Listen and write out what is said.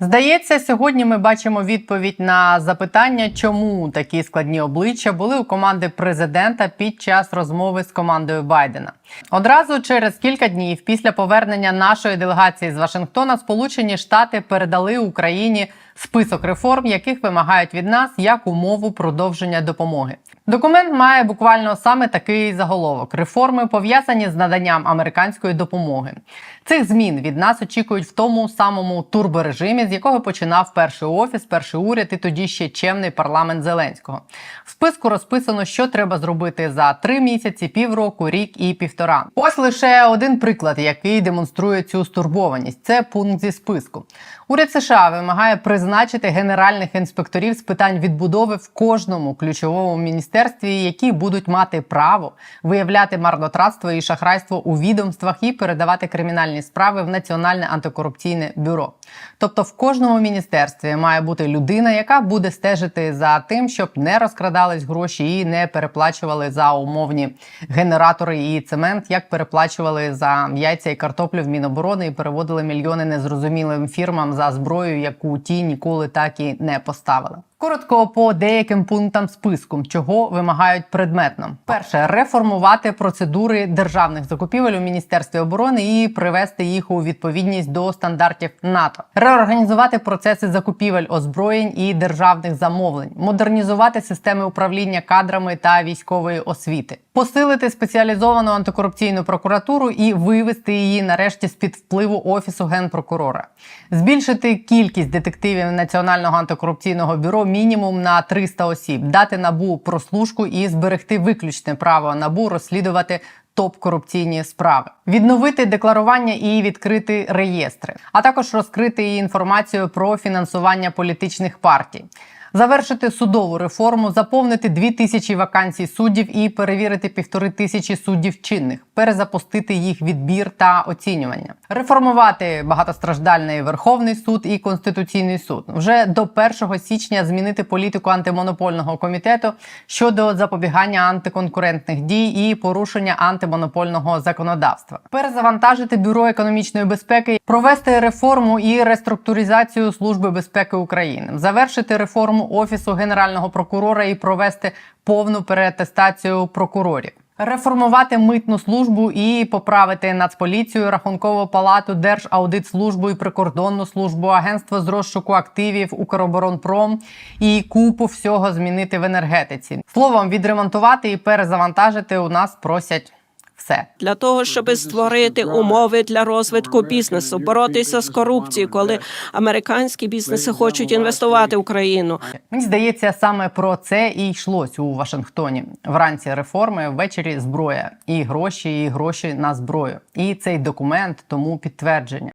Здається, сьогодні ми бачимо відповідь на запитання, чому такі складні обличчя були у команди президента під час розмови з командою Байдена. Одразу через кілька днів після повернення нашої делегації з Вашингтона Сполучені Штати передали Україні список реформ, яких вимагають від нас як умову продовження допомоги. Документ має буквально саме такий заголовок: реформи пов'язані з наданням американської допомоги. Цих змін від нас очікують в тому самому турборежимі, з якого починав перший офіс, перший уряд і тоді ще чемний парламент Зеленського. В списку розписано, що треба зробити за три місяці, півроку, рік і півтора. Ось лише один приклад, який демонструє цю стурбованість. Це пункт зі списку. Уряд США вимагає призначити генеральних інспекторів з питань відбудови в кожному ключовому міністерстві, які будуть мати право виявляти марнотратство і шахрайство у відомствах і передавати кримінальні справи в Національне антикорупційне бюро. Тобто, в кожному міністерстві має бути людина, яка буде стежити за тим, щоб не розкрадались гроші і не переплачували за умовні генератори і цемент, як переплачували за яйця і картоплю в Міноборони і переводили мільйони незрозумілим фірмам за зброю, яку ті ніколи так і не поставили. Коротко по деяким пунктам списку, чого вимагають предметно. Перше. Реформувати процедури державних закупівель у міністерстві оборони і привести їх у відповідність до стандартів НАТО, реорганізувати процеси закупівель озброєнь і державних замовлень, модернізувати системи управління кадрами та військової освіти, посилити спеціалізовану антикорупційну прокуратуру і вивести її нарешті з під впливу офісу генпрокурора, збільшити кількість детективів Національного антикорупційного бюро мінімум на 300 осіб, дати набу прослушку і зберегти виключне право набу розслідувати. Топ корупційні справи, відновити декларування і відкрити реєстри, а також розкрити інформацію про фінансування політичних партій, завершити судову реформу, заповнити дві тисячі вакансій суддів і перевірити півтори тисячі суддів чинних, перезапустити їх відбір та оцінювання, реформувати багатостраждальний Верховний суд і Конституційний суд. Вже до 1 січня змінити політику антимонопольного комітету щодо запобігання антиконкурентних дій і порушення антимонопольного законодавства, перезавантажити бюро економічної безпеки, провести реформу і реструктуризацію Служби безпеки України, завершити реформу офісу генерального прокурора і провести повну переатестацію прокурорів. Реформувати митну службу і поправити Нацполіцію, рахункову палату, Держаудитслужбу і прикордонну службу, агентство з розшуку активів, Укроборонпром і купу всього змінити в енергетиці. Словом, відремонтувати і перезавантажити у нас просять. Все для того, щоб створити умови для розвитку бізнесу, боротися з корупцією, коли американські бізнеси хочуть інвестувати в Україну. мені здається, саме про це і йшлось у Вашингтоні. Вранці реформи, ввечері зброя і гроші, і гроші на зброю. І цей документ тому підтвердження.